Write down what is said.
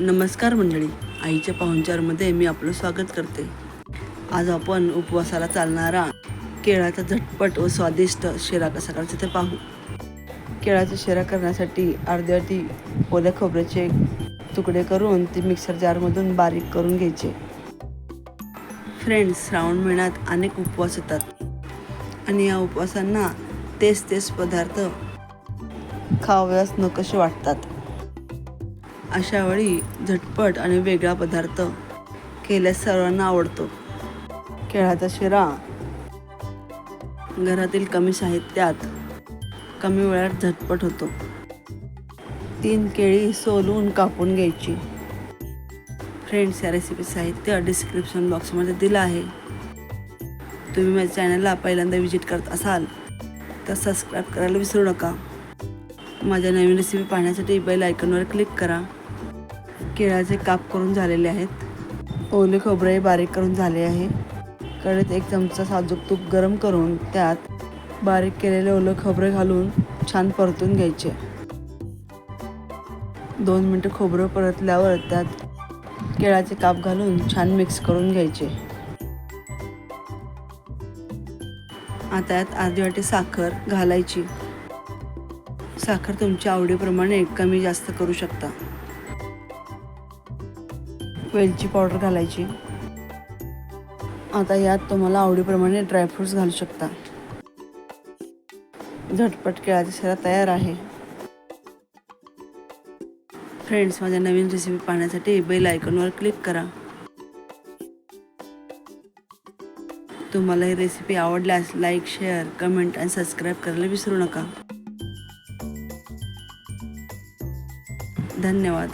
नमस्कार मंडळी. आईच्या पाहुणचारमध्ये मी आपलं स्वागत करते. आज आपण उपवासाला चालणारा केळाचा झटपट व स्वादिष्ट शिरा कसा करायचा ते पाहू. केळाचा शिरा करण्यासाठी अर्ध्या ओल्या खोबऱ्याचे तुकडे करून ते मिक्सर जारमधून बारीक करून घ्यायचे. फ्रेंड्स श्रावण महिन्यात अनेक उपवास येतात. आणि या उपवासांना तेच तेच पदार्थ खाव्यास नकोसे वाटतात. अशावेळी झटपट आणि वेगळा पदार्थ केल्यास सर्वांना आवडतो. केळाचा शिरा. घरातील कमी साहित्यात कमी वेळात झटपट होतो. तीन केळी सोलून कापून घ्यायची. फ्रेंड्स या रेसिपी साहित्य डिस्क्रिप्शन बॉक्समध्ये दिलं आहे. तुम्ही माझ्या चॅनलला पहिल्यांदा विजिट करत असाल तर सबस्क्राईब करायला विसरू नका. माझ्या नवीन रेसिपी पाहण्यासाठी बेल आयकॉनवर क्लिक करा. केळाचे काप करून झालेले आहेत. ओले खोबरे बारीक करून झाले आहे. कढईत एक चमचा साजूक तूप गरम करून त्यात बारीक केलेले ओलं खोबरे घालून छान परतून घ्यायचे. दोन मिनटं खोबरं परतल्यावर त्यात केळाचे काप घालून छान मिक्स करून घ्यायचे. आता यात अर्धी वाटी साखर घालायची. साखर तुमच्या आवडीप्रमाणे कमी जास्त करू शकता. वेलची पावडर घालायची. आता यात तुम्हाला आवडीप्रमाणे ड्रायफ्रुट्स घालू शकता. झटपट केळाचा शिरा तयार आहे. फ्रेंड्स माझ्या नवीन रेसिपी पाहण्यासाठी बेल आयकॉनवर क्लिक करा. तुम्हाला ही रेसिपी आवडल्यास लाईक शेअर कमेंट आणि सबस्क्राईब करायला विसरू नका. धन्यवाद.